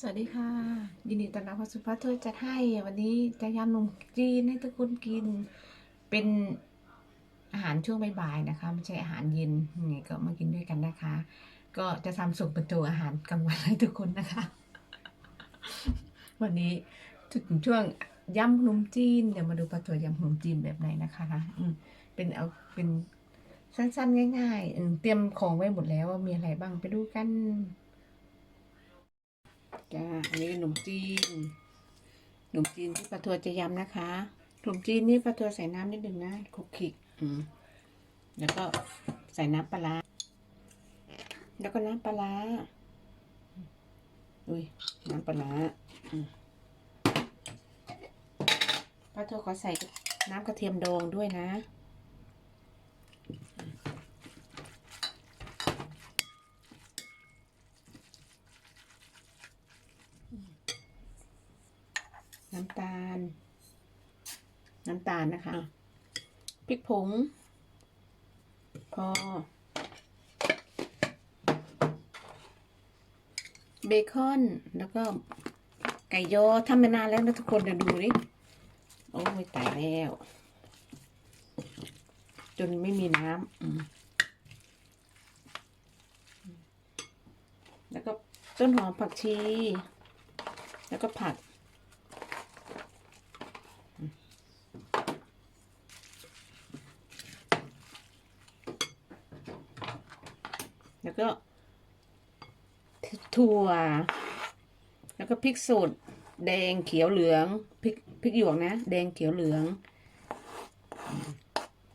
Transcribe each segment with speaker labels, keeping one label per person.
Speaker 1: สวัสดีค่ะ ยินดีต้อนรับเข้าสู่พระเธอจัดให้วันนี้จะยำนมจีนให้ทุกคนกินเป็นอาหารช่วงบ่ายๆนะคะไม่ใช่อาหารเย็นยังไงก็มากินด้วยกันนะคะ ก็จะทำส่งเป็นตัวอาหารกลางวันให้ทุกคนนะคะ วันนี้ถึงช่วงยำขนมจีนเดี๋ยวมาดูปลาตัวยำขนมจีนแบบไหนนะคะอืมเป็นเอาเป็นสั้นๆ ง่ายๆเตรียมของไว้หมดแล้วว่ามีอะไรบ้างไปดูกัน จ้า อันนี้ขนมจีนขนมจีนที่ปลาทัวจะยำนะคะขนมจีนนี่ปลาทัวใส่น้ำนิดหนึ่งนะคลุกคลิกอืมแล้วก็ใส่น้ำปลาแล้วก็น้ำปลาอุ้ยน้ำปลาร้าอืมปลาทัวขอใส่น้ำกระเทียมดองด้วยนะ น้ำตาล น้ำตาลนะคะพริกผง พอ เบคอนแล้วก็ไก่ยอทำมานานแล้วนะทุกคนเดี๋ยวดูดิโอ้ยตายแล้ว จนไม่มีน้ำอืมแล้วก็ต้นหอมผักชี แล้วก็ผัก แล้วก็ถั่ว แล้วก็พริกสดแดงเขียวเหลืองพริกพริกหยวกนะ แดงเขียวเหลือง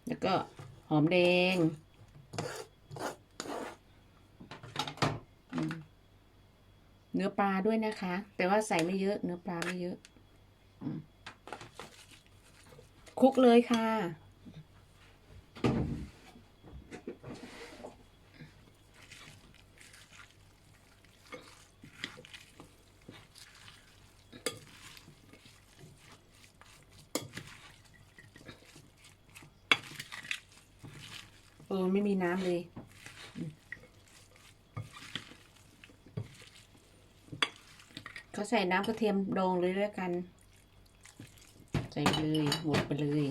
Speaker 1: แล้วก็หอมแดงเนื้อปลาด้วยนะคะ แต่ว่าใส่ไม่เยอะ เนื้อปลาไม่เยอะคลุกเลยค่ะ ออไม่มีน้ำเลย เขาใส่น้ำกระเทียมดองเลยด้วยกัน ใส่เลยหมดไปเลย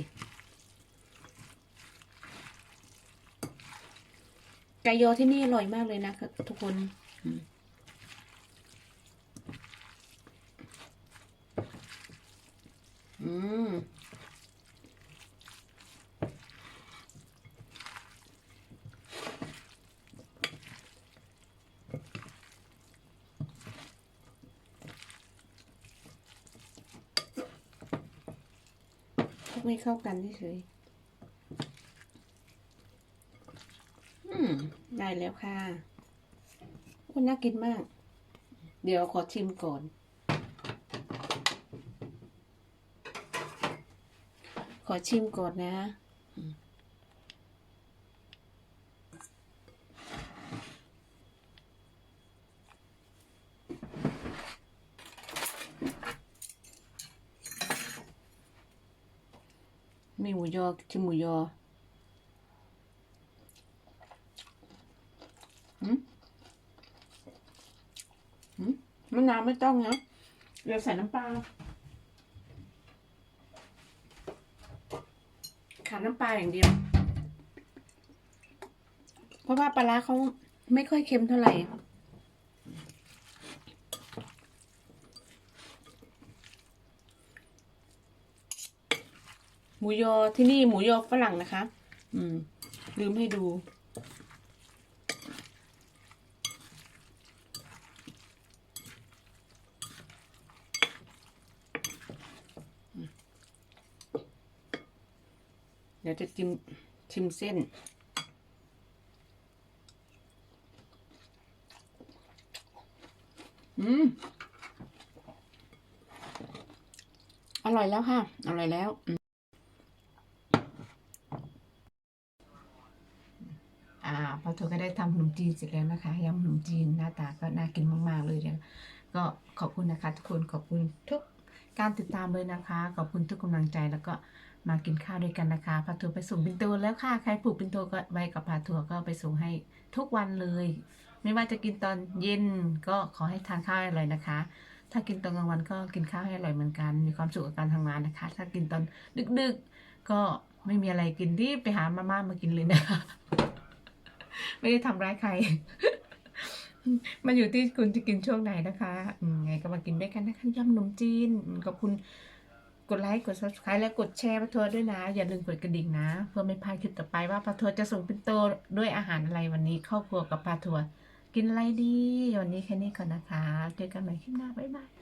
Speaker 1: ไก่ยอที่นี่อร่อยมากเลยนะคะทุกคนอืม อืมคลุกให้เข้ากันเฉยอืม ได้แล้วค่ะโอ้น่ากินมาก เดี๋ยวขอชิมก่อน ขอชิมก่อนนะอืม มีหมูยอชิมหมูยออืมอืมมะนาวไม่ต้องเนาะเดี๋ยวใส่น้ำปลาขาดน้ำปลาอย่างเดียว เพราะว่าปลาร้าเขาไม่ค่อยเค็มเท่าไหร่ หมูยอที่นี่หมูยอฝรั่งนะคะ อืม ลืมให้ดู เดี๋ยวจะชิมชิมเส้นอืมอร่อยแล้วค่ะ อร่อยแล้วอืมอ่าพอเธอก็ได้ทำข นมจีนเสร็จแล้วนะคะยำขนมจีนหน้าตาก็น่ากินมากๆเลยเนี่ยก็ขอบคุณนะคะ ทุกคนขอบคุณทุกการติดตามเลยนะคะ ขอบคุณทุกกำลังใจแล้วก็มากินข้าวด้วยกันนะคะพาทัวร์ไปส่งปินโตแล้วค่ะใครผูกปินโตก็ไว้กับพาทัวร์ก็ไปส่งให้ทุกวันเลย ไม่ว่าจะกินตอนเย็นก็ขอให้ทานข้าวให้อร่อยนะคะ ถ้ากินตอนกลางวันก็กินข้าวให้อร่อยเหมือนกัน มีความสุขกับการทำงานนะคะ ถ้ากินตอนดึกๆก็ไม่มีอะไรกินรีบไปหามาม่ามากินเลยนะคะ ไม่ได้ทำร้ายใคร มันอยู่ที่คุณจะกินช่วงไหนนะคะอไงก็มากินด้วยกันนะคะย่ำขนมจีนขอบคุณกดไลค์กด subscribe และกดแชร์ปะทัวร์ด้วยนะ อย่าลืมกดกระดิ่งนะ เพื่อไม่พลาดคลิปต่อไปว่าปะทัวร์จะส่งเป็นโตด้วยอาหารอะไรวันนี้ครอบครัวกับปะทัวร์กินอะไรดี วันนี้แค่นี้ก่อนนะคะ เจอกันใหม่คลิปหน้า บ๊ายบาย